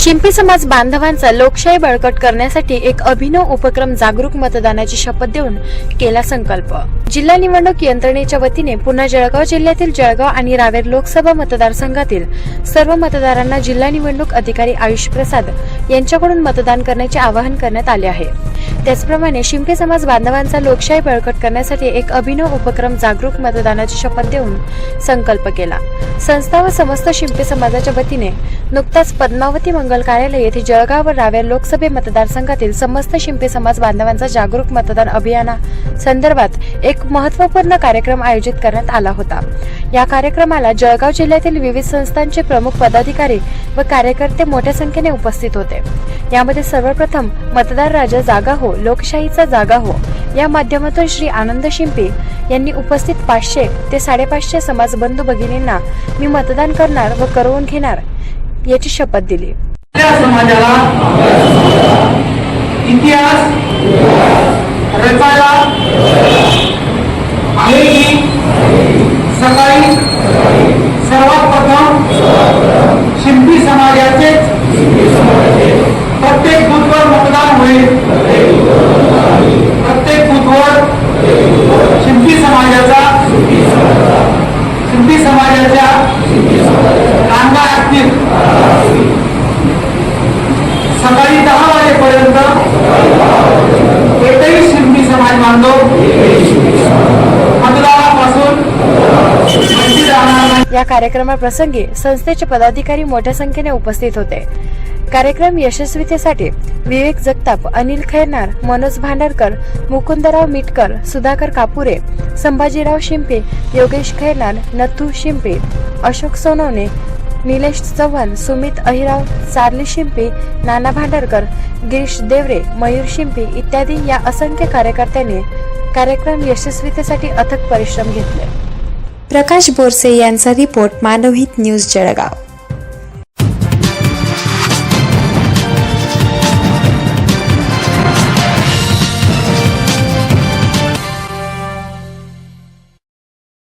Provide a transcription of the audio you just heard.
शिंपी समाज बांधवांचा लोकशाही बळकट करण्यासाठी एक अभिनव उपक्रम जागरूक मतदानाची शपथ देऊन केला संकल्प. जिल्हा निवडणूक यंत्रणेच्या वतीने पुन्हा जळगाव जिल्ह्यातील जळगाव आणि रावेर लोकसभा मतदारसंघातील सर्व मतदारांना जिल्हा निवडणूक अधिकारी आयुष प्रसाद यांच्याकडून मतदान करण्याचे आवाहन करण्यात आले आहे. त्याचप्रमाणे शिंपे समाज बांधवांचा लोकशाही बळकट करण्यासाठी एक अभिनव उपक्रम जागरूक मतदानाची शपथ देऊन संकल्प केला. संस्था व समस्त शिंपे समाजाच्या वतीने नुकताच पद्मावती मंगल कार्यालय येथे जळगाव व रावेर लोकसभे मतदारसंघातील समस्त शिंपे समाज बांधवांचा जागरूक मतदान अभियाना संदर्भात एक महत्त्वपूर्ण कार्यक्रम आयोजित करण्यात आला होता. या कार्यक्रमाला जळगाव जिल्ह्यातील विविध संस्थांचे प्रमुख पदाधिकारी व कार्यकर्ते मोठ्या संख्येने उपस्थित होते. यामध्ये सर्वप्रथम मतदार राजा जागा हो लोकशाहीचा जागा हो. या माध्यमातून श्री आनंद शिंपे यांनी उपस्थित पाचशे ते साडेपाचशे समाज बंधू भगिनींना मी मतदान करणार व करवून घेणार याची शपथ दिली. समाजाला इतिहास पर्यंत एकही शिंपी समाज बांधव मतदानापासून या कार्यक्रमाप्रसंगी संस्थेचे पदाधिकारी मोठ्या संख्येने उपस्थित होते. कार्यक्रम यशस्वीतेसाठी विवेक जगताप अनिल खैरनार मनोज भांडारकर मुकुंदराव मिटकर सुधाकर कापुरे संभाजीराव शिंपे योगेश खैरनार नथू शिंपे अशोक सोनवणे निलेश चव्हाण सुमित अहिराव चार्ली शिंपी नाना भांडारकर गिरीश देवरे मयूर शिंपी इत्यादी या असंख्य कार्यकर्त्यांनी कार्यक्रम यशस्वीतेसाठी अथक परिश्रम घेतले. प्रकाश बोरसे यांचा रिपोर्ट मानवहित न्यूज जळगाव.